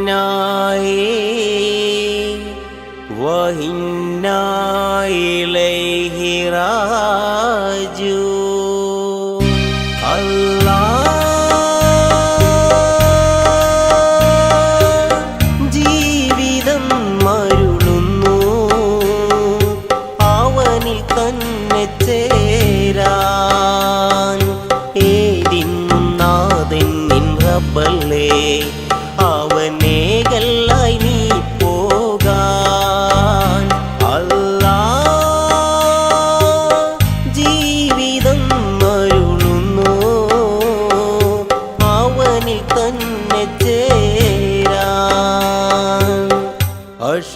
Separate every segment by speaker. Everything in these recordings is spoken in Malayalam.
Speaker 1: ഇന്നാലിന്നായേ വഹിന്നായിലൈഹിറാജു അല്ല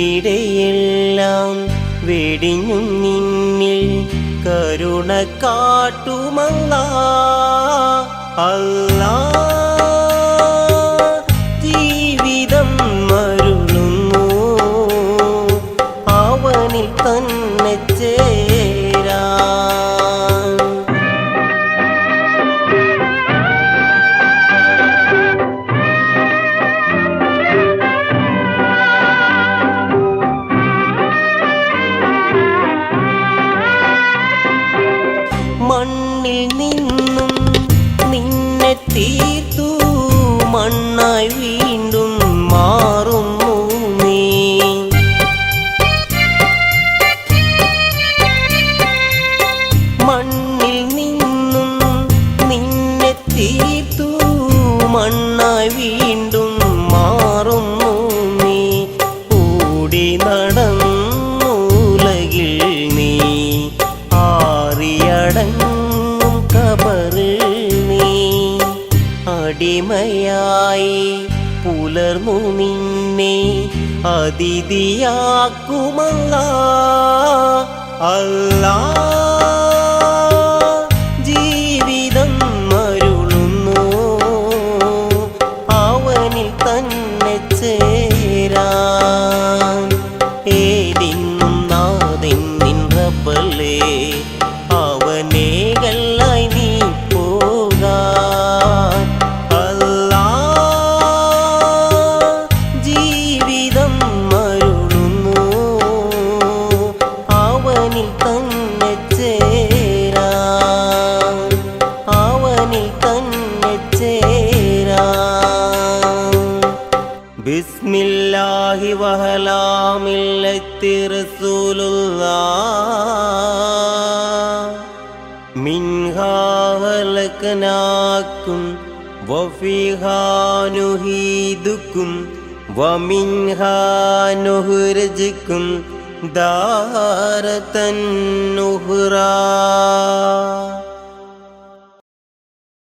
Speaker 1: ഇവിടെയെല്ലാം വെടിഞ്ഞു നിന്നിൽ കരുണ കാട്ടുമല്ല. മണ്ണായി വീണ്ടും മാറുന്നു നീ. മണ്ണിൽ നിന്നും നിന്നെ തീർത്തു. മണ്ണായി വീണ്ടും മാറുന്നു നീ. കൂടി നടന്നുലകിൽ നീ. ആറിയടങ്ങും അടിമയായി പുലർന്നു നിന്നെ അതിഥിയാക്കുമല്ല. അല്ല ജീവിതം മരുളുന്നു. അവനിൽ തന്നെ ചേരാൻ ബിസ്മില്ലാഹി വഹലാമില്ലത്തി റസൂലുള്ളാഹ് മിൻഹാ ഖലഖനാക്കും വഫീഹാ നുഹീദുക്കും വമിൻഹാ നുഹ്രിജുക്കും ദാരതൻ നുഹ്റാ.